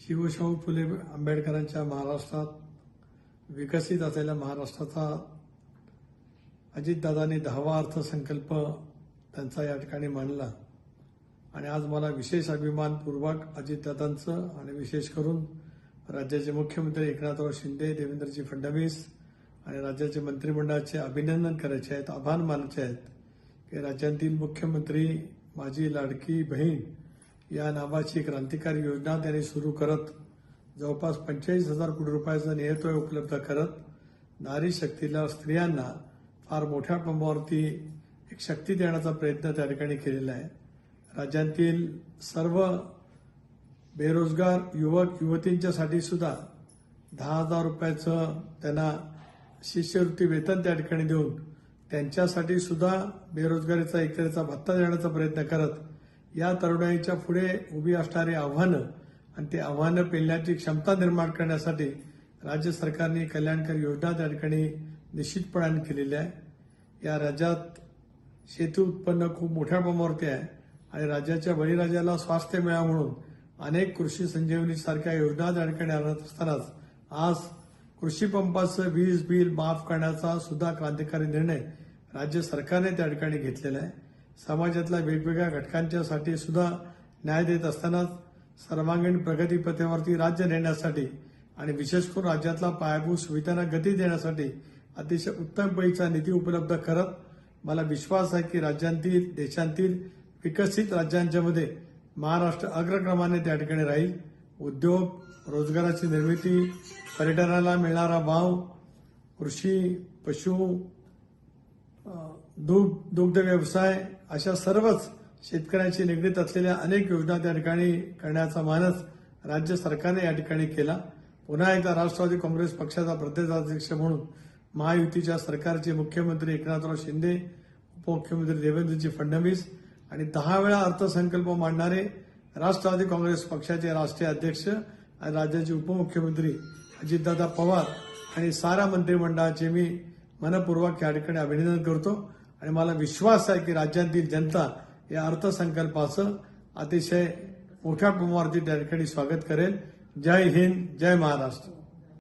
शिवशाहू फुले आंबेडकरांच्या महाराष्ट्रात विकसित असलेल्या महाराष्ट्राचा अजितदादांनी दहावा अर्थसंकल्प त्यांचा या ठिकाणी मांडला. आणि आज मला विशेष अभिमानपूर्वक अजितदादांचं आणि विशेष करून राज्याचे मुख्यमंत्री एकनाथराव शिंदे देवेंद्रजी फडणवीस आणि राज्याचे मंत्रिमंडळाचे अभिनंदन करायचे आहेत आभार मानायचे आहेत की राज्यातील मुख्यमंत्री माझी लाडकी बहीण या नावाची क्रांतिकारी योजना त्यांनी सुरू करत जवळपास पंचेचाळीस हजार कोटी रुपयाचा नियतोय उपलब्ध करत नारी शक्तीला स्त्रियांना फार मोठ्या प्रमाणावरती एक शक्ती देण्याचा प्रयत्न त्या ठिकाणी केलेला आहे. राज्यातील सर्व बेरोजगार युवक युवतींच्यासाठी सुद्धा दहा हजार रुपयाचं त्यांना शिष्यवृत्ती वेतन त्या ठिकाणी देऊन त्यांच्यासाठी सुद्धा बेरोजगारीचा एकतेचा भत्ता देण्याचा प्रयत्न करत या तरुणाईच्या पुढे उभी असणारी आव्हानं आणि ते आव्हानं पेलण्याची क्षमता निर्माण करण्यासाठी राज्य सरकारने कल्याणकारी योजना त्या ठिकाणी निश्चितपणाने केलेल्या आहे. या राज्यात शेती उत्पन्न खूप मोठ्या प्रमाणावरती आहे आणि राज्याच्या बळीराजाला स्वास्थ्य मिळावं म्हणून अनेक कृषी संजीवनी सारख्या योजना त्या ठिकाणी आणत असतानाच आज कृषी पंपाचं वीज बिल माफ करण्याचा सुद्धा क्रांतिकारी निर्णय राज्य सरकारने त्या ठिकाणी घेतलेला आहे. समाजातल्या वेगवेगळ्या घटकांच्यासाठी सुद्धा न्याय देत असतानाच सर्वांगीण प्रगतीपथेवरती राज्य नेण्यासाठी आणि विशेष करून राज्यातला पायाभूत सुविधांना गती देण्यासाठी अतिशय उत्तम पैसा निधी उपलब्ध करत मला विश्वास आहे की राज्यांतील देशांतील विकसित राज्यांच्या मध्ये महाराष्ट्र अग्रक्रमाने त्या ठिकाणी राहील. उद्योग रोजगाराची निर्मिती पर्यटनाला मिळणारा भाव कृषी पशु दुग्ध दुग्ध व्यवसाय अशा सर्वच शेतकऱ्यांशी निगडीत असलेल्या अनेक योजना त्या ठिकाणी करण्याचा मानस राज्य सरकारने या ठिकाणी केला. पुन्हा एकदा राष्ट्रवादी काँग्रेस पक्षाचा प्रदेशाध्यक्ष म्हणून महायुतीच्या सरकारचे मुख्यमंत्री एकनाथराव शिंदे उपमुख्यमंत्री देवेंद्रजी फडणवीस आणि दहा वेळा अर्थसंकल्प मांडणारे राष्ट्रवादी काँग्रेस पक्षाचे राष्ट्रीय अध्यक्ष आणि राज्याचे उपमुख्यमंत्री अजितदादा पवार आणि सारा मंत्रिमंडळाचे मी मनपूर्वक या ठिकाणी अभिनंदन करतो. आणि मला विश्वास आहे की राज्यातील जनता या अर्थसंकल्पाचं अतिशय मोठ्या कुमारजी त्या ठिकाणी स्वागत करेल. जय हिंद जय महाराष्ट्र.